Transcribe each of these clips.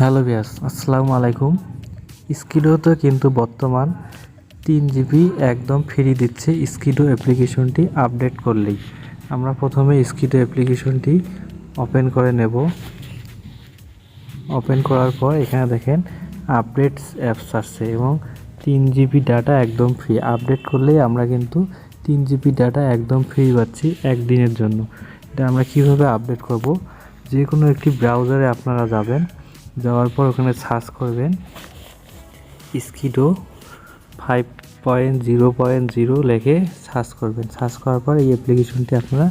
Hello বিয়াস আসসালামু আলাইকুম। স্কিডোতে কিন্তু বর্তমান তিন জিবি একদম ফ্রি দিচ্ছে স্কিডো অ্যাপ্লিকেশনটি আপডেট করলেই। আমরা প্রথমে স্কিডো অ্যাপ্লিকেশনটি ওপেন করে নেব। ওপেন করার পর এখানে দেখেন আপডেটস অ্যাপস আসছে এবং তিন জিবি ডাটা একদম ফ্রি। আপডেট করলেই আমরা কিন্তু তিন জিবি ডাটা একদম ফ্রি পাচ্ছি একদিনের জন্য। এটা আমরা কীভাবে আপডেট করব? যে কোনো একটি ব্রাউজারে আপনারা যাবেন। যাওয়ার পর ওখানে সার্চ করবেন Skido five point zero point zero লেখে সার্চ করবেন। সার্চ করার পর এই অ্যাপ্লিকেশনটি আপনারা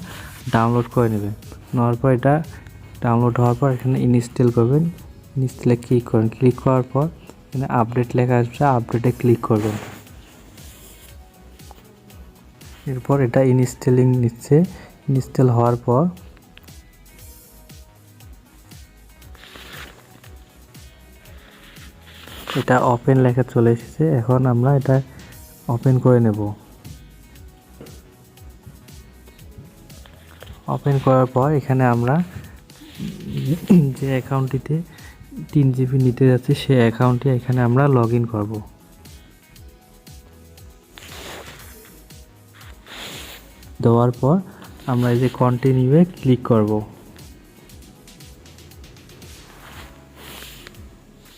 ডাউনলোড করে নেবেন। নেওয়ার পর এটা ডাউনলোড হওয়ার পর এখানে ইনস্টল করবেন। ইনস্টলে ক্লিক করেন ক্লিক করার পর এখানে আপডেট লেখা আসবে। আপডেটে ক্লিক করবেন। এরপর এটা ইনস্টলিং নিচ্ছে। ইনস্টল হওয়ার পর এটা ওপেন লেখা চলে এসেছে। এখন আমরা এটা ওপেন করে নেব। ওপেন করার পর এখানে আমরা যে অ্যাকাউন্টটিতে তিন জিবি নিতে যাচ্ছি, সেই অ্যাকাউন্টটি এখানে আমরা লগ ইন করব। দেওয়ার পর আমরা এই যে কন্টিনিউয়ে ক্লিক করব।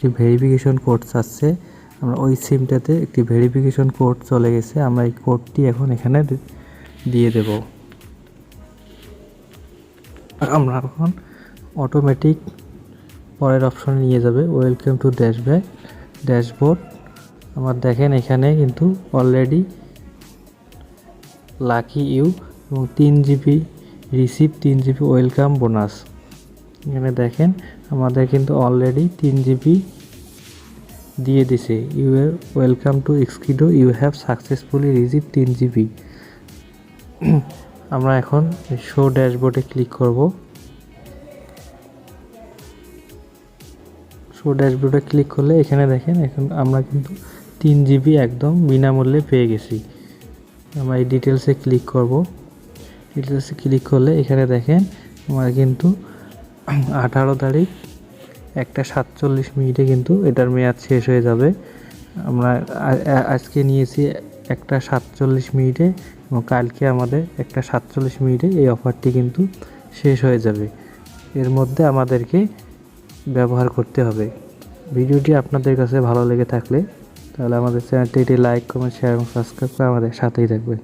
একটি ভেরিফিকেশন কোড আসছে আমরা ওই সিমটাতে একটি ভেরিফিকেশন কোড চলে গেছে। আমরা এই কোডটি এখন এখানে দিয়ে দেব। আমরা এখন অটোমেটিক পরের অপশনে নিয়ে যাবে। ওয়েলকাম টু ড্যাশব্যাক ড্যাশবোর্ড আমার দেখেন এখানে কিন্তু অলরেডি লাকি ইউ এবং তিন জিবি রিসিভ তিন জিবি ওয়েলকাম বোনাস এখানে দেখেন আমাদের কিন্তু অলরেডি তিন জিবি দিয়ে দিছে। You welcome to Xkido you have successfully receive তিন জিবি আমরা এখন শো ড্যাশবোর্ডে ক্লিক করব। শো ড্যাশবোর্ডে ক্লিক করলে এখানে দেখেন, এখন আমরা কিন্তু তিন জিবি একদম বিনামূল্যে পেয়ে গেছি। আমরা এই ডিটেলসে ক্লিক করব। ডিটেলসে ক্লিক করলে এখানে দেখেন, আমরা কিন্তু আঠারো তারিখ একটা সাতচল্লিশ মিনিটে কিন্তু এটার মেয়াদ শেষ হয়ে যাবে। আমরা আজকে নিয়েছি একটা সাতচল্লিশ মিনিটে এবং কালকে আমাদের একটা সাতচল্লিশ মিনিটে এই অফারটি কিন্তু শেষ হয়ে যাবে। এর মধ্যে আমাদেরকে ব্যবহার করতে হবে। ভিডিওটি আপনাদের কাছে ভালো লেগে থাকলে তাহলে আমাদের চ্যানেলটি লাইক, কমেন্ট, শেয়ার এবং সাবস্ক্রাইব করে আমাদের সাথেই থাকবে